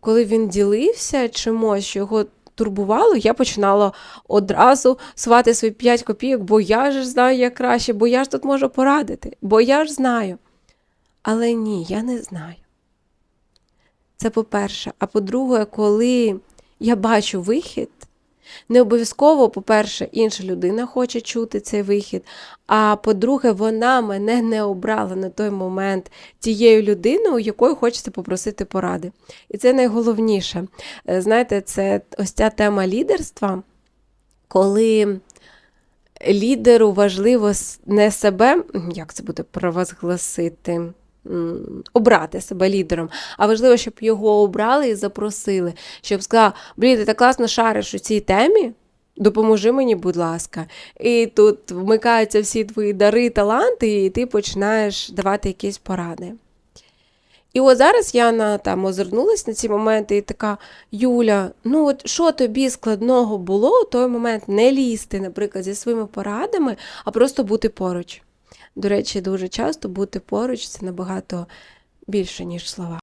коли він ділився чимось, що його турбувало, я починала одразу свати свої 5 копійок, бо я ж знаю, як краще, бо я ж тут можу порадити, бо я ж знаю. Але ні, я не знаю. Це по-перше. А по-друге, коли я бачу вихід, не обов'язково, по-перше, інша людина хоче чути цей вихід. А по-друге, вона мене не обрала на той момент тією людиною, якою хочеться попросити поради. І це найголовніше. Е, Знаєте, це ось ця тема лідерства, коли лідеру важливо не себе, як це буде провозгласити, обрати себе лідером, а важливо, щоб його обрали і запросили, щоб сказав, блін, ти так класно шариш у цій темі. Допоможи мені, будь ласка. І тут вмикаються всі твої дари, таланти, і ти починаєш давати якісь поради. І от зараз я на, там озирнулась на ці моменти і така: Юля, ну от що тобі складного було у той момент не лізти, наприклад, зі своїми порадами, а просто бути поруч. До речі, дуже часто бути поруч це набагато більше, ніж слова.